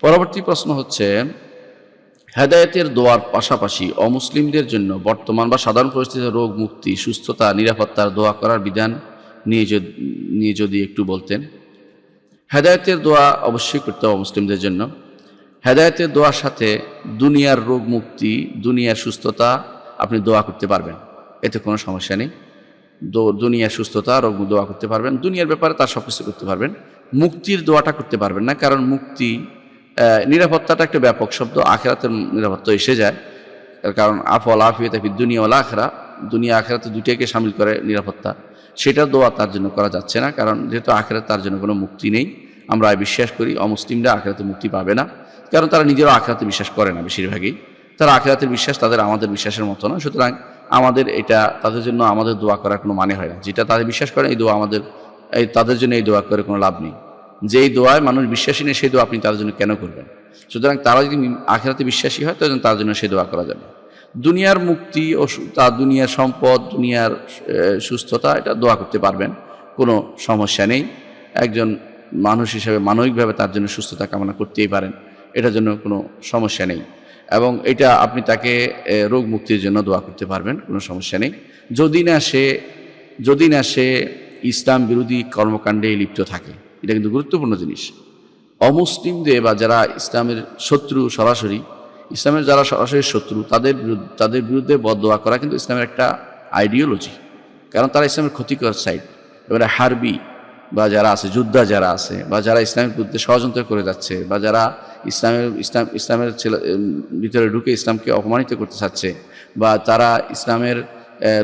পরবর্তী প্রশ্ন হচ্ছে, হেদায়তের দোয়ার পাশাপাশি অমুসলিমদের জন্য বর্তমান বা সাধারণ পরিস্থিতিতে রোগ, মুক্তি, সুস্থতা, নিরাপত্তার দোয়া করার বিধান নিয়ে নিয়ে যদি একটু বলতেন। হেদায়তের দোয়া অবশ্যই করতে হবে মুসলিমদের জন্য। হেদায়তের দোয়ার সাথে দুনিয়ার রোগ, মুক্তি, দুনিয়ার সুস্থতা আপনি দোয়া করতে পারবেন। এতে কোনো সমস্যা নেই। দুনিয়ার সুস্থতা, রোগ দোয়া করতে পারবেন। দুনিয়ার ব্যাপারে তার সব কিছু করতে পারবেন। মুক্তির দোয়াটা করতে পারবেন না, কারণ মুক্তি নিরাপত্তাটা একটা ব্যাপক শব্দ, আখেরাতের নিরাপত্তা এসে যায়। কারণ আফল আফিয়ত দুনিয়া ওলা আখরা, দুনিয়া আখেরাতে দুইটাকে সামিল করে নিরাপত্তা। সেটা দোয়া তার জন্য করা যাচ্ছে না, কারণ যেহেতু আখেরাত তার জন্য কোনো মুক্তি নেই, আমরা বিশ্বাস করি অমুসলিমরা আখেরাতে মুক্তি পাবে না, কারণ তারা নিজেরও আখেরাতে বিশ্বাস করে না বেশিরভাগই। তারা আখেরাতের বিশ্বাস তাদের আমাদের বিশ্বাসের মতো না, সুতরাং আমাদের এটা, তাদের জন্য আমাদের দোয়া করার কোনো মানে হয় না। যেটা তাদের বিশ্বাস করে এই দোয়া আমাদের এই তাদের জন্য এই দোয়া করে কোনো লাভ নেই। যেই দোয়ায় মানুষ বিশ্বাসী নেই, সেই দোয়া আপনি তাদের জন্য কেন করবেন? সুতরাং তারা যদি আখেরাতে বিশ্বাসী হয় তাহলে তার জন্য সেই দোয়া করা যাবে। দুনিয়ার মুক্তি ও সু- তার দুনিয়ার সম্পদ, দুনিয়ার সুস্থতা, এটা দোয়া করতে পারবেন, কোনো সমস্যা নেই। একজন মানুষ হিসেবে মানবিকভাবে তার জন্য সুস্থতা কামনা করতেই পারেন, এটার জন্য কোনো সমস্যা নেই। এবং এটা আপনি তাকে রোগ মুক্তির জন্য দোয়া করতে পারবেন, কোনো সমস্যা নেই। যদি না সে, যদি না সে ইসলাম বিরোধী কর্মকাণ্ডে লিপ্ত থাকে। এটা কিন্তু গুরুত্বপূর্ণ জিনিস। অমুসলিমদের বা যারা ইসলামের শত্রু সরাসরি, ইসলামের যারা সরাসরি শত্রু, তাদের বিরুদ্ধে তাদের বিরুদ্ধে বদোয়া করা কিন্তু ইসলামের একটা আইডিওলজি কারণ তারা ইসলামের ক্ষতিকর সাইড এবারে হারবি, বা যারা আছে, যোদ্ধা যারা আছে, বা যারা ইসলামের বিরুদ্ধে ষড়যন্ত্র করে যাচ্ছে, বা যারা ইসলামের, ইসলাম, ইসলামের ছেলে ভিতরে ঢুকে ইসলামকে অপমানিত করতে চাচ্ছে, বা তারা ইসলামের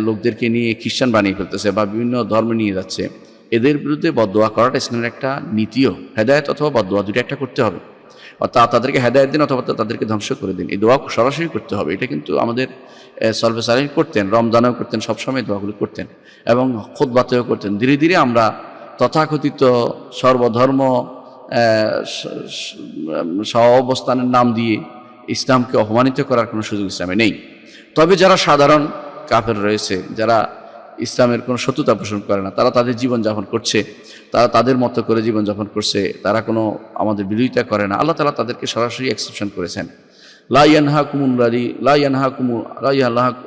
লোকদেরকে নিয়ে খ্রিস্টান বানিয়ে ফেলতেছে বা বিভিন্ন ধর্ম নিয়ে যাচ্ছে। এদের বিরুদ্ধে বদোয়া করাটা ইসলামের একটা নীতিও। হেদায়ত অথবা বদোয়া দুটো একটা করতে হবে। অর্থাৎ তাদেরকে হেদায়ত দিন অথবা তাদেরকে ধ্বংস করে দিন। এই দোয়া সরাসরি করতে হবে। এটা কিন্তু আমাদের সলভে সালিন করতেন, রমজানেও করতেন, সবসময় দোয়াগুলো করতেন এবং খোদবাতেও করতেন। ধীরে ধীরে আমরা তথাকথিত সর্বধর্ম সহ অবস্থানের নাম দিয়ে ইসলামকে অপমানিত করার কোনো সুযোগ ইসলামে নেই। তবে যারা সাধারণ কাফের রয়েছে, যারা ইসলামের কোনো শত্রুতা পোষণ করে না, তারা তাদের জীবনযাপন করছে, তারা তাদের মতো করে জীবনযাপন করছে, তারা কোনো আমাদের বিরোধিতা করে না। আল্লাহ তালা তাদেরকে সরাসরি এক্সেপশন করেছেন। লাইয়ানহা কুমুল্লারি লাইয়ানহা কুমু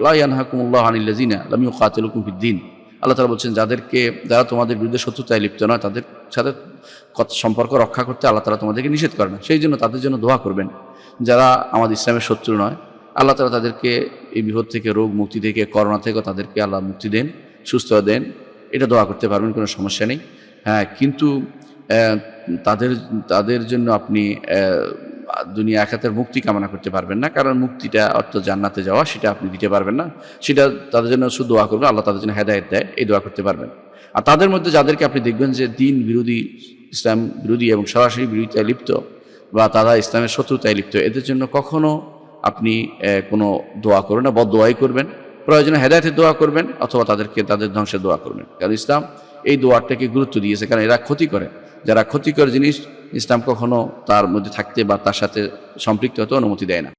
লাইয়ানহা কুমুল্লাহ আনিল্লাজিনা লামিউ কাতিলুকুম ফিদ্দিন আল্লাহ তালা বলছেন, যাদেরকে, যারা তোমাদের বিরুদ্ধে শত্রুতায় লিপ্ত নয়, তাদের সাথে সম্পর্ক রক্ষা করতে আল্লাহ তালা তোমাদেরকে নিষেধ করে না সেই জন্য তাদের জন্য দোয়া করবেন, যারা আমাদের ইসলামের শত্রু নয় আল্লাহ তালা তাদেরকে এই বিপদ থেকে, রোগ মুক্তি থেকে, করোনা থেকে তাদেরকে আল্লাহ মুক্তি দেন সুস্থ দেন। এটা দোয়া করতে পারবেন, কোনো সমস্যা নেই। হ্যাঁ কিন্তু তাদের তাদের জন্য আপনি দুনিয়া আখাতের মুক্তি কামনা করতে পারবেন না। কারণ মুক্তিটা অর্থ জান্নাতে যাওয়া, সেটা আপনি দিতে পারবেন না। সেটা তাদের জন্য শুধু দোয়া করবেন, আল্লাহ তাদের জন্য হেদায়ত দেয়, এই দোয়া করতে পারবেন। আর তাদের মধ্যে যাদেরকে আপনি দেখবেন যে দিন বিরোধী, ইসলাম বিরোধী এবং সরাসরি বিরোধিতায় লিপ্ত বা তারা ইসলামের শত্রুতায় লিপ্ত, এদের জন্য কখনো আপনি কোনো দোয়া করবেন না বদ দোয়াই করবেন। প্রয়োজনে হেদায়তের দোয়া করবেন অথবা তাদেরকে, তাদের ধ্বংসের দোয়া করবেন। কারণ ইসলাম এই দোয়ারটাকে গুরুত্ব দিয়েছে, কারণ এরা ক্ষতি করে। যারা ক্ষতিকর জিনিস ইসলাম কখনো তার মধ্যে থাকতে বা তার সাথে সম্পৃক্ত হতে অনুমতি দেয় না।